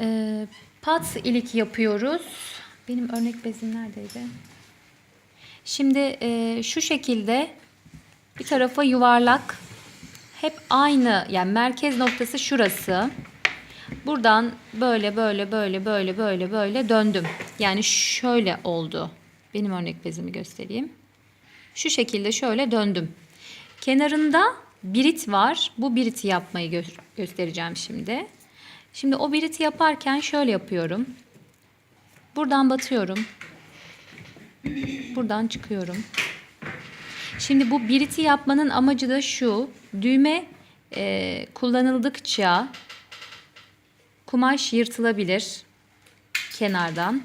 e, pat ilik yapıyoruz. Benim örnek bezim neredeydi? Şimdi e, şu şekilde bir tarafa yuvarlak hep aynı yani merkez noktası şurası. Buradan böyle böyle böyle böyle böyle böyle döndüm. Yani şöyle oldu. Benim örnek bezimi göstereyim. Şu şekilde şöyle döndüm. Kenarında birit var. Bu biriti yapmayı gö- göstereceğim şimdi. Şimdi o biriti yaparken şöyle yapıyorum. Buradan batıyorum. Buradan çıkıyorum. Şimdi bu biriti yapmanın amacı da şu. Düğme e, kullanıldıkça kumaş yırtılabilir kenardan.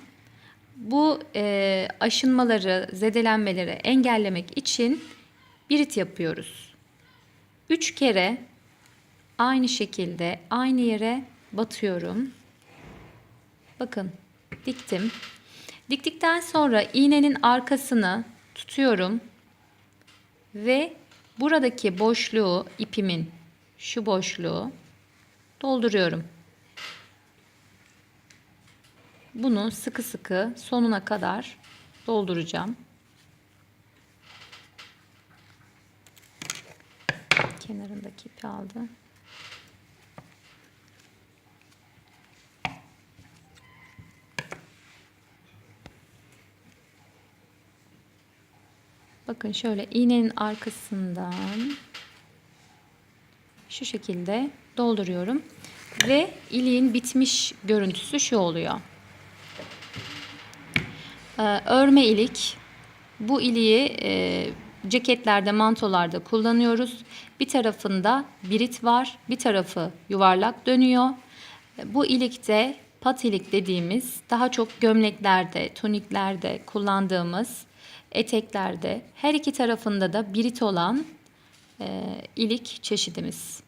Bu e, aşınmaları, zedelenmeleri engellemek için birit yapıyoruz. Üç kere aynı şekilde aynı yere batıyorum. Bakın diktim. Diktikten sonra iğnenin arkasını tutuyorum ve buradaki boşluğu ipimin şu boşluğu dolduruyorum. Bunu sıkı sıkı sonuna kadar dolduracağım. Kenarındaki ipi aldı. Bakın şöyle iğnenin arkasından şu şekilde dolduruyorum ve iliğin bitmiş görüntüsü şu oluyor. Ee, örme ilik. Bu iliği e, ceketlerde, mantolarda kullanıyoruz. Bir tarafında birit var, bir tarafı yuvarlak dönüyor. Bu ilikte pat ilik dediğimiz daha çok gömleklerde, tuniklerde kullandığımız eteklerde her iki tarafında da birit olan e, ilik çeşidimiz.